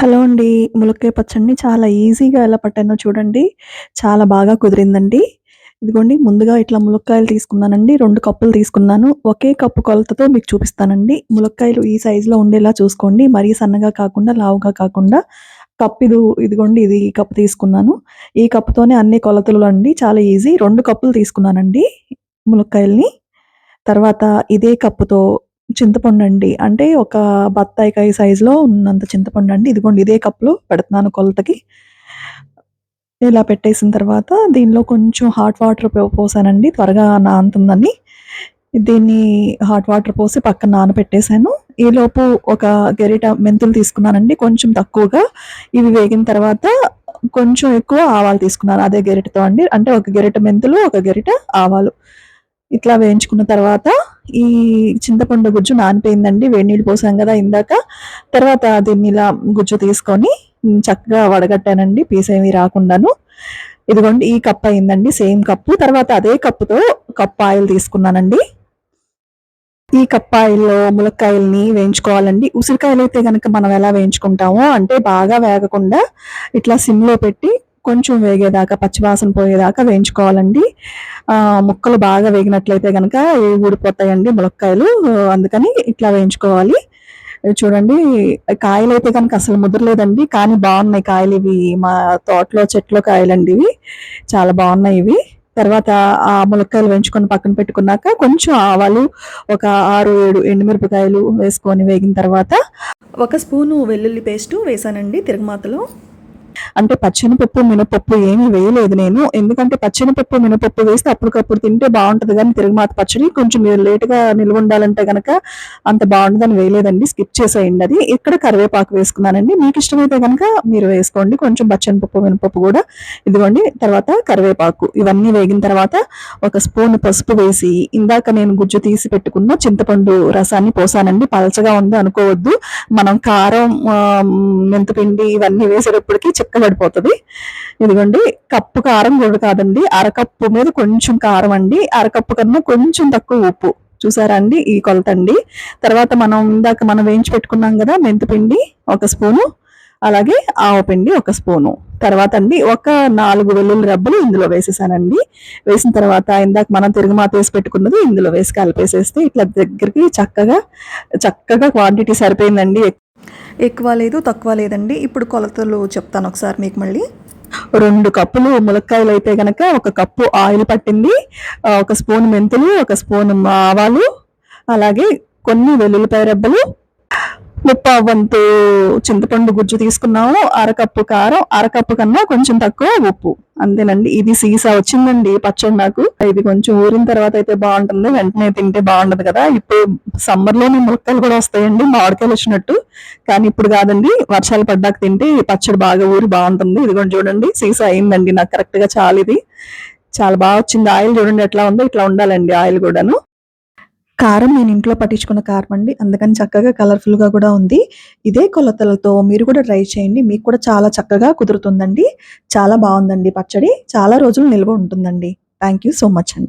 Hello అండి. ములక్కాయ పచ్చడిని చాలా ఈజీగా ఎలా పట్టానో చూడండి. చాలా బాగా కుదిరిందండి. ఇదిగోండి ముందుగా ఇట్లా ములక్కాయలు తీసుకున్నానండి. రెండు కప్పులు తీసుకున్నాను. ఒకే కప్పు కొలతతో మీకు చూపిస్తానండి. ములక్కాయలు ఈ సైజులో ఉండేలా చూసుకోండి. మరీ సన్నగా కాకుండా, లావుగా కాకుండా కప్పు ఇది ఇదిగోండి ఇది ఈ కప్పు తీసుకున్నాను. ఈ కప్పుతోనే అన్ని కొలతలు అండి. చాలా ఈజీ. రెండు కప్పులు తీసుకున్నానండి ములక్కాయల్ని. తర్వాత ఇదే కప్పుతో చింతపండు అండి అంటే ఒక బత్తాయికాయ సైజులో ఉన్నంత చింతపండు అండి ఇదిగోండి ఇదే కప్‌లో పెడుతున్నాను కొలతకి. ఇలా పెట్టేసిన తర్వాత దీనిలో కొంచెం హాట్ వాటర్ పో పోసానండి త్వరగా నానుతుందని. దీన్ని హాట్ వాటర్ పోసి పక్కన నానబెట్టేసాను. ఈలోపు ఒక గరిట మెంతులు తీసుకున్నానండి కొంచెం తక్కువగా. ఇవి వేగిన తర్వాత కొంచెం ఎక్కువ ఆవాలు తీసుకున్నాను అదే గరిటెతో అండి. అంటే ఒక గరిటె మెంతులు, ఒక గరిట ఆవాలు. ఇట్లా వేయించుకున్న తర్వాత ఈ చింతపండు గుజ్జు నానిపోయిందండి. వేడి నీళ్ళు పోసాం కదా ఇందాక. తర్వాత దీన్ని ఇలా గుజ్జు తీసుకొని చక్కగా వడగట్టానండి పీసేమి రాకుండాను. ఇదిగోండి ఈ కప్ అయిందండి సేమ్ కప్పు. తర్వాత అదే కప్పుతో కప్ ఆయిల్ తీసుకున్నానండి. ఈ కప్పాయిల్లో ములక్కాయల్ని వేయించుకోవాలండి. అయితే కనుక మనం ఎలా వేయించుకుంటామో అంటే బాగా వేగకుండా ఇట్లా సిమ్‌లో పెట్టి కొంచెం వేగేదాకా పచ్చివాసన పోయేదాకా వేయించుకోవాలండి. ముక్కలు బాగా వేగినట్లయితే కనుక ఇవి ఊడిపోతాయండి ములక్కాయలు. అందుకని ఇట్లా వేయించుకోవాలి. చూడండి కాయలు అయితే కనుక అసలు ముదరలేదండి. కానీ బాగున్నాయి కాయలు ఇవి మా తోటలో చెట్లో కాయలండి ఇవి. చాలా బాగున్నాయి ఇవి. తర్వాత ఆ ములక్కాయలు వేయించుకొని పక్కన పెట్టుకున్నాక కొంచెం ఆవాలు, ఒక 6, 7 ఎండుమిరపకాయలు వేసుకొని వేగిన తర్వాత ఒక స్పూను వెల్లుల్లి పేస్టు వేసానండి తిరగమాతలో. అంటే పచ్చెనపప్పు, మినపప్పు ఏమీ వేయలేదు నేను. ఎందుకంటే పచ్చెనపప్పు, మినపప్పు వేస్తే అప్పటికప్పుడు తింటే బాగుంటుంది కానీ తిరుగుమాత పచ్చడి కొంచెం లేట్‌గా నిల్వుండాలంటే కనుక అంత బాగుంటుందని వేయలేదండి. స్కిప్ చేసేయండి అది. ఇక్కడ కరివేపాకు వేసుకున్నానండి. మీకు ఇష్టమైతే కనుక మీరు వేసుకోండి. కొంచెం పచ్చనిపప్పు మినపప్పు కూడా ఇదిగోండి తర్వాత కరివేపాకు. ఇవన్నీ వేగిన తర్వాత ఒక స్పూన్ పసుపు వేసి ఇందాక నేను గుజ్జు తీసి పెట్టుకున్న చింతపండు రసాన్ని పోసానండి. పలచగా ఉంది అనుకోవద్దు. మనం కారం ఆహ్, ఇవన్నీ ఇవన్నీ వేసేటప్పటికి చిక్కబడిపోతది. ఇదిగోండి కప్పు కారం కూడా కాదండి. అరకప్పు మీద కొంచెం కారం అండి. అరకప్పు కన్నా కొంచెం తక్కువ ఉప్పు. చూసారా అండి? ఈ కొలత అండి తర్వాత మనం ఇందాక మనం వేయించి పెట్టుకున్నాం కదా మెంతిపిండి ఒక స్పూను, అలాగే ఆవపిండి ఒక స్పూను. తర్వాత అండి ఒక నాలుగు వెల్లుల్లి రబ్బులు ఇందులో వేసేసానండి. వేసిన తర్వాత ఇందాక మనం తిరుగుమాత వేసి పెట్టుకున్నది ఇందులో వేసి కలిపేసేస్తే ఇట్లా దగ్గరికి చక్కగా, చక్కగా క్వాంటిటీ సరిపోయిందండి. ఎక్కువ లేదు, తక్కువ లేదండి. ఇప్పుడు కొలతలు చెప్తాను ఒకసారి మీకు మళ్ళీ. రెండు కప్పులు ములక్కాయలు అయితే కనుక ఒక కప్పు ఆయిల్ పట్టింది. ఒక స్పూన్ మెంతులు, ఒక స్పూన్ ఆవాలు, అలాగే కొన్ని వెల్లుల్లిపాయ రెబ్బలు, ముప్పా వంతు చింతపండు గుజ్జు తీసుకున్నాము. అరకప్పు కారం, అరకప్పు కన్నా కొంచెం తక్కువ ఉప్పు. అంతేనండి. ఇది సీసా వచ్చిందండి పచ్చడి నాకు. ఇది కొంచెం ఊరిన తర్వాత అయితే బాగుంటుంది వెంటనే తింటే బాగుండదు కదా! ఇప్పుడు సమ్మర్‌లోనే ములక్కాయలు కూడా వస్తాయండి మామిడికాయలు వచ్చినట్టు. కానీ ఇప్పుడు కాదండి. వర్షాలు పడ్డాక తింటే ఈ పచ్చడి బాగా ఊరి బాగుంటుంది ఇది కూడా చూడండి సీసా అయిందండి నాకు కరెక్ట్‌గా ఇది చాలా బాగా వచ్చింది. ఆయిల్ చూడండి ఎట్లా ఉందో ఇట్లా ఉండాలండి ఆయిల్ కూడాను కారం నేను ఇంట్లో పట్టించుకున్న కారం అండి. అందుకని చక్కగా కలర్‌ఫుల్‌గా కూడా ఉంది. ఇదే కొలతలతో మీరు కూడా ట్రై చేయండి. మీకు కూడా చాలా చక్కగా కుదురుతుందండి. చాలా బాగుందండి పచ్చడి. చాలా రోజులు నిల్వ ఉంటుందండి. థ్యాంక్ యూ సో మచ్ అండి.